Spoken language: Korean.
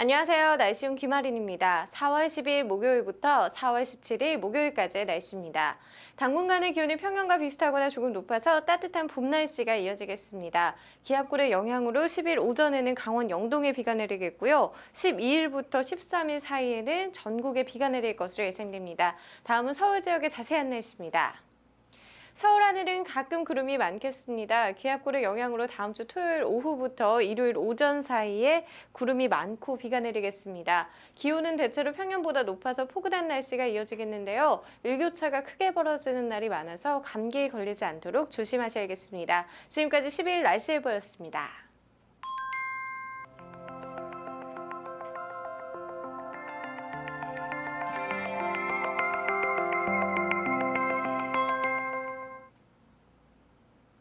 안녕하세요. 날씨용 김아린입니다. 4월 10일 목요일부터 4월 17일 목요일까지의 날씨입니다. 당분간의 기온이 평년과 비슷하거나 조금 높아서 따뜻한 봄 날씨가 이어지겠습니다. 기압골의 영향으로 10일 오전에는 강원 영동에 비가 내리겠고요. 12일부터 13일 사이에는 전국에 비가 내릴 것으로 예상됩니다. 다음은 서울 지역의 자세한 날씨입니다. 서울 하늘은 가끔 구름이 많겠습니다. 기압골의 영향으로 다음 주 토요일 오후부터 일요일 오전 사이에 구름이 많고 비가 내리겠습니다. 기온은 대체로 평년보다 높아서 포근한 날씨가 이어지겠는데요. 일교차가 크게 벌어지는 날이 많아서 감기에 걸리지 않도록 조심하셔야겠습니다. 지금까지 10일 날씨 예보였습니다.